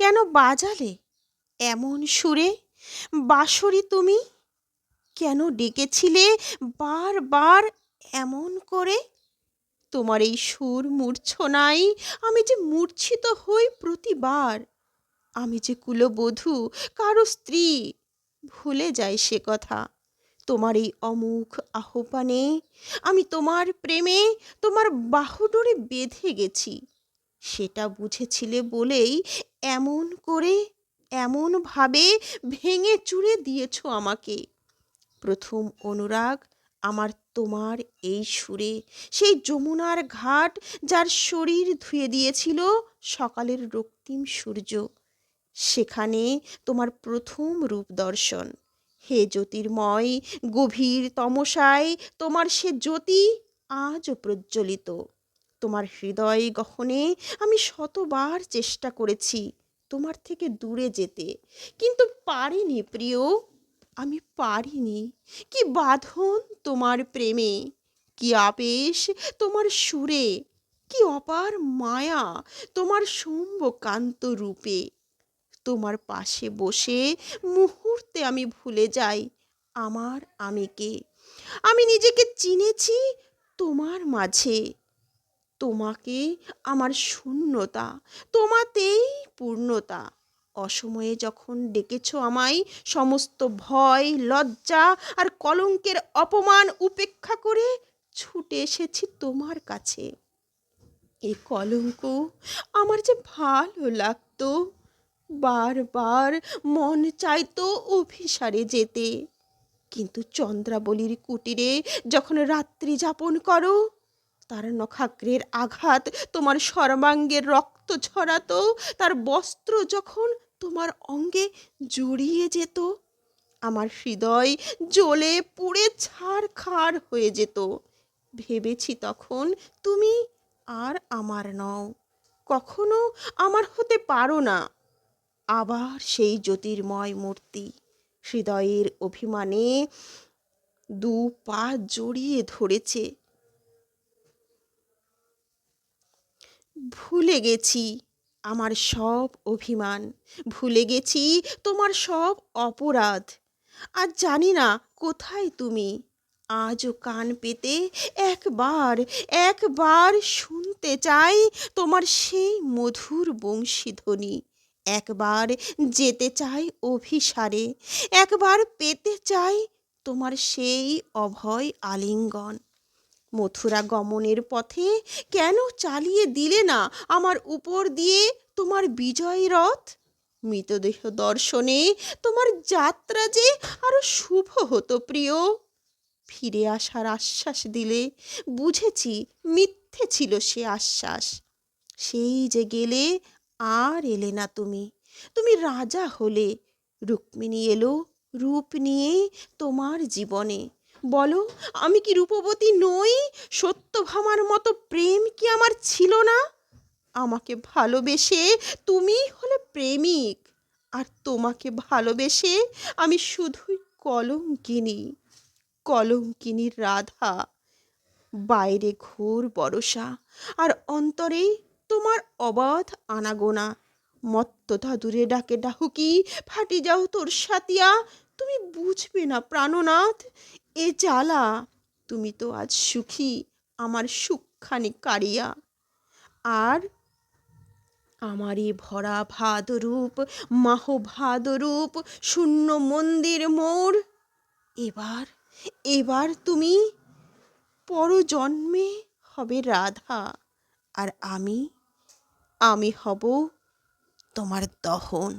কেন বাজালে? এমন সুরে, বাঁশরি তুমি? কেন ডেকেছিলে বারবার এমন করে? তোমার এই সুর মূর্ছনায় আমি যে মূর্ছিত হই প্রতিবার। আমি যে কুলবধূ, কারও স্ত্রী, ভুলে যাই সে কথা। তোমার এই অমুখ আহ্বানে আমি তোমার প্রেমে, তোমার বাহুডোরে বেঁধে গেছি। সেটা বুঝেছিলে বলেই এমন করে, এমনভাবে ভেঙে চুরে দিয়েছ আমাকে। প্রথম অনুরাগ আমার তোমার এই সুরে, সেই যমুনার ঘাট যার শরীর ধুয়ে দিয়েছিল সকালের রক্তিম সূর্য। সেখানে তোমার প্রথম রূপ দর্শন। হে জ্যোতির্ময়, গভীর তমসায় তোমার সে জ্যোতি আজও প্রজ্বলিত। তোমার হৃদয় গহনে আমি শতবার চেষ্টা করেছি তোমার থেকে দূরে যেতে। কিন্তু পারিনি প্রিয়, আমি পারিনি। কি বাঁধন তোমার প্রেমে, কি আবেশ তোমার সুরে, কি অপার মায়া তোমার সৌম্যকান্ত রূপে। তোমার পাশে বসে মুহূর্তে আমি ভুলে যাই আমার আমিকে। আমি নিজেকে চিনেছি তোমার মাঝে। তোমাকে আমার শূন্যতা, তোমাতেই পূর্ণতা। অসময়ে যখন ডেকেছ আমায়, সমস্ত ভয়, লজ্জা আর কলঙ্কের অপমান উপেক্ষা করে ছুটে এসেছি তোমার কাছে। এই কলঙ্ক আমার যে ভালো লাগতো, বারবার মন চাইতো অভিসারে যেতে। কিন্তু চন্দ্রাবলীর কুটিরে যখন রাত্রি যাপন করো তার নখাগ্রের আঘাত, তোমার সর্বাঙ্গের রক্ত ছড়াতো, তার বস্ত্র যখন তোমার অঙ্গে জড়িয়ে যেত, আমার হৃদয় জ্বলে পুড়ে ছাড় খাড় হয়ে যেত। ভেবেছি তখন তুমি আর আমার নও, কখনো আমার হতে পারো না। আবার সেই জ্যোতির্ময় মূর্তি, হৃদয়ের অভিমানে দু পা জড়িয়ে ধরেছে। ভুলে গেছি আমার সব অভিমান। ভুলে গেছি তোমার সব অপরাধ। আর জানি না কোথায় তুমি। আজও কান পেতে একবার একবার শুনতে চাই তোমার সেই মধুর বংশীধ্বনি। একবার যেতে চাই অভিসারে, একবার পেতে চাই তোমার সেই অভয় আলিঙ্গন। মথুরা গমনের পথে কেন চালিয়ে দিলে না আমার উপর দিয়ে তোমার বিজয় রথ? মৃতদেহ দর্শনে তোমার যাত্রা যে আরও শুভ হতো প্রিয়। ফিরে আসার আশ্বাস দিলে, বুঝেছি মিথ্যে ছিল সে আশ্বাস। সেই যে গেলে আর এলে না তুমি তুমি রাজা হলে। রুক্মিণী এলো, রূপ নিয়ে তোমার জীবনে। বলো, আমি কি রূপবতী নই? সত্যভামার মতো প্রেম কি আমার ছিল না? আমাকে ভালোবেসে তুমি হলে প্রেমিক, আর তোমাকে ভালোবেসে আমি শুধুই কলঙ্কিনী কলঙ্কিনীর রাধা। বাইরে ঘোর বরসা আর অন্তরে তোমার অবাধ আনাগোনা। মত্ততা দূরে ডাকে ডাহুকি ফাটি যাও তোর সাতিয়া। তুমি বুঝবে না প্রাণনাথ এ জ্বালা, তুমি তো আজ সুখী, আমার সুখখানি কারিয়া আর আমারই ভরা ভাদ রূপ মাহ ভাদ রূপ শূন্য মন্দির মোর, এবার এবার তুমি পরজন্মে হবে রাধা, আর আমি আমি হব তোমার দহন।